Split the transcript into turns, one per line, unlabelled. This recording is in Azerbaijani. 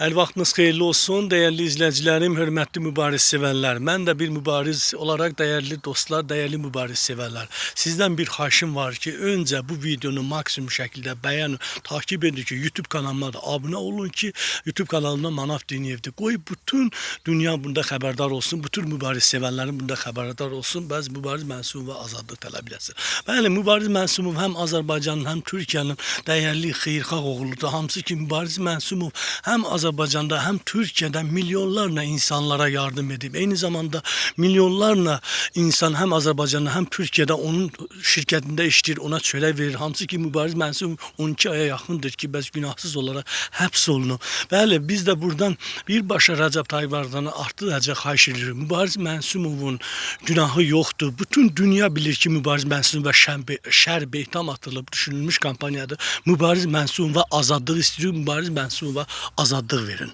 Hər vaxtınız xeyirli olsun, dəyərli izləyicilərim, hörmətli mübariz sevərlər. Mən də bir mübariz olaraq dəyərli dostlar, dəyərli mübariz sevərlər. Sizdən bir xahişim var ki, öncə bu videonu maksimum şəkildə bəyənin, takip edin ki, YouTube kanalıma da abunə olun ki, YouTube kanalına Manaf Diniyevdir. Qoy bütün dünya bunda xəbərdar olsun, bütün mübariz sevərlərin bunda xəbərdar olsun. Bəzi mübariz Mənsumov və azadlıq tələb eləsin. Bəli, mübariz Mənsumov həm Azərbaycanın, həm Türkiyənin dəyərli xeyirxah oğludur. Hamısı ki, mübariz Mənsumov həm Azərbaycanda, həm Türkiyədə milyonlarla insanlara yardım edib. Eyni zamanda milyonlarla insan həm Azərbaycanda, həm Türkiyədə onun şirkətində işləyir, ona çörək verir. Hamısı ki, mübariz Mənsumov 12 aya yaxındır ki, bəs günahsız olaraq həbs olunub. Bəli, biz də buradan birbaşa Rəcəb Tayyib Erdoğan'a artı dərəcə xahiş edirik. Mübariz Mənsumovun günahı yoxdur. Bütün dünya bilir ki, Mübariz Mənsumov və şər, şər beytam atılıb düşünülmüş kampaniyadır. Mübariz Mənsumova azadlıq istəyir, Mübariz Mənsumova azadlıq akıl verin.